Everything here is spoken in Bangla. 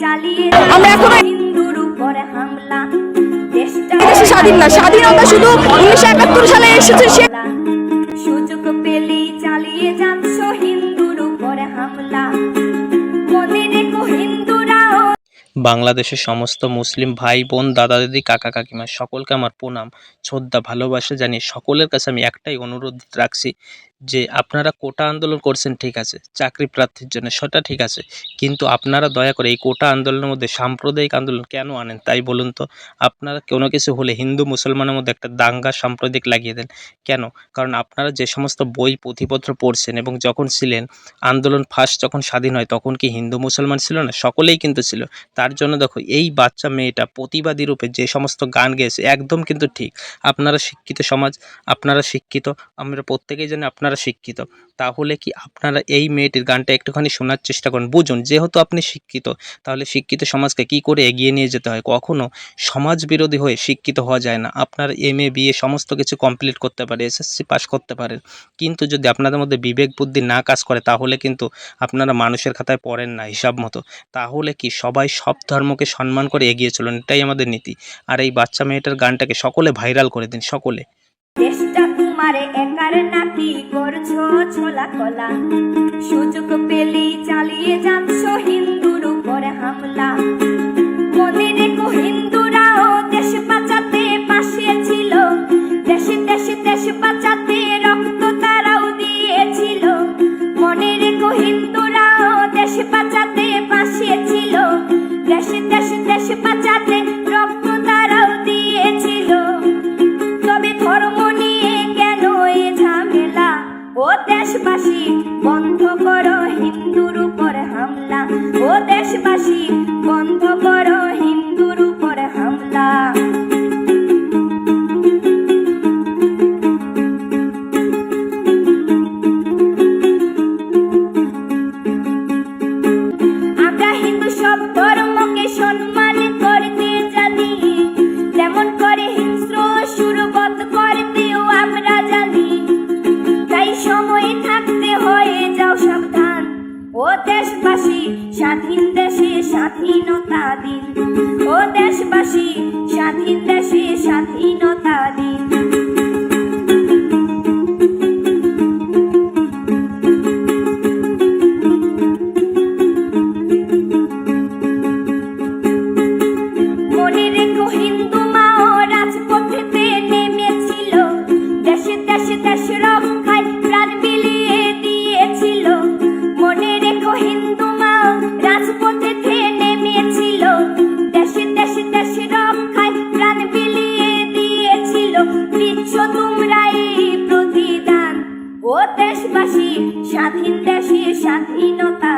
চালিয়ে আমরা এখনো- হিন্দুর উপরে হামলা। স্বাধীন না স্বাধীনতা শুধু উনিশশো একাত্তর সালে এসেছে সে সুযোগ পেলেই চালিয়ে যাচ্ছ হিন্দুর উপরে হামলা। মনে রেখো হিন্দুরাও। বাংলাদেশের সমস্ত মুসলিম ভাই বোন দাদা দিদি কাকা কাকিমা সকলকে আমার প্রণাম শ্রদ্ধা ভালোবাসা জানিয়ে সকলের কাছে আমি একটাই অনুরোধ রাখছি যে আপনারা কোটা আন্দোলন করছেন, ঠিক আছে, চাকরি প্রার্থীর জন্য সেটা ঠিক আছে, কিন্তু আপনারা দয়া করে এই কোটা আন্দোলনের মধ্যে সাম্প্রদায়িক আন্দোলন কেন আনেন? তাই বলুন তো, আপনারা কোনো কিছু হলে হিন্দু, মুসলমানের মধ্যে একটা দাঙ্গা সাম্প্রদায়িক লাগিয়ে দেন। কেন? কারণ আপনারা যে সমস্ত বই, পুঁথিপত্র পড়ছেন এবং যখন ছিলেন, আন্দোলন ফার্স্ট যখন স্বাধীন হয়, তখন কি হিন্দু, মুসলমান ছিল না? সকলেই কিন্তু ছিল। তার জন্য দেখো, এই বাচ্চা মেয়েটা প্রতিবাদী রূপে যে সমস্ত গান গেয়েছে, একদম কিন্তু ঠিক। আপনারা শিক্ষিত সমাজ, আপনারা শিক্ষিত, আমরা প্রত্যেকেই জানি আপনারা শিক্ষিত। তাহলে কি আপনারা এই মেয়েটির গানটা একটুখানি শোনার চেষ্টা করুন। বুঝুন, যেহেতু আপনি শিক্ষিত, তাহলে শিক্ষিত সমাজকে কি করে এগিয়ে নিয়ে যেতে হয়? কখনো সমাজ বিরোধী হয়ে শিক্ষিত হওয়া যায় না। আপনার এম এ বিএ সমস্ত কিছু কমপ্লিট করতে পারে এসএসসি পাস করতে পারেন কিন্তু যদি আপনাদের মধ্যে বিবেক বুদ্ধি না কাজ করে, তাহলে কিন্তু আপনারা মানুষের খাতায় পড়েন না হিসাব মতো। তাহলে কি সবাই সব ধর্মকে সম্মান করে এগিয়ে চলুন? এটাই আমাদের নীতি। আর এই বাচ্চা মেয়েটার গানটাকে সকলে ভাইরাল করে দিন, সকলে। তোমারে একার নাকি করছ ছোলা কলা। সুযোগ পেলেই চালিয়ে যাচ্ছ হিন্দুর উপরে হামলা। মনে রেখো হিন্দুরাও দেশ বাঁচাতে পাশে ছিল। দেশে দেশে দেশ বাঁচাতে দেশবাসী বন্ধ করো হিন্দুর উপর হামলা। ও দেশবাসী বন্ধ স্বাধীন দেশে স্বাধীনতা দিন। স্বাধীন দেশে স্বাধীনতা